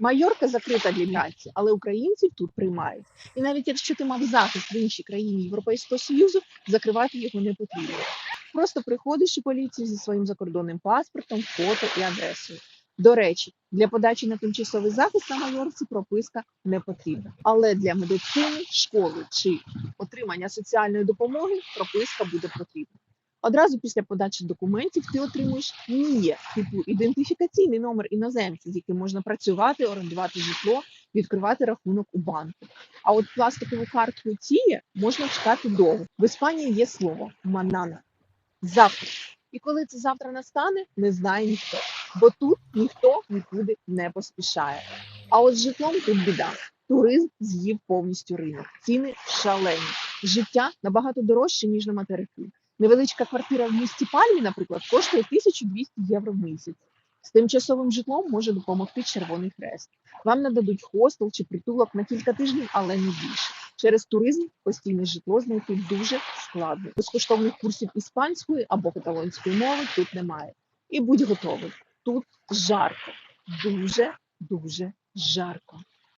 Майорка закрита для міграції, але українців тут приймають. І навіть якщо ти мав захист в іншій країні Європейського Союзу, закривати його не потрібно. Просто приходиш у поліцію зі своїм закордонним паспортом, фото і адресою. До речі, для подачі на тимчасовий захист на майорці прописка не потрібна. Але для медицини, школи чи отримання соціальної допомоги прописка буде потрібна. Одразу після подачі документів ти отримуєш НІЄ, типу ідентифікаційний номер іноземця, з яким можна працювати, орендувати житло, відкривати рахунок у банку. А от пластикову картку ТІЄ можна чекати довго. В Іспанії є слово манана завтра. І коли це завтра настане, не знає ніхто. Бо тут ніхто нікуди не поспішає. А от з житлом тут біда. Туризм з'їв повністю ринок. Ціни шалені. Життя набагато дорожче, ніж на материку. Невеличка квартира в місті Пальмі, наприклад, коштує 1200 євро в місяць. З тимчасовим житлом може допомогти Червоний Хрест. Вам нададуть хостел чи притулок на кілька тижнів, але не більше. Через туризм постійне житло знайти дуже складно. Безкоштовних курсів іспанської або каталонської мови тут немає. І будь готовий. Тут жарко, дуже дуже жарко.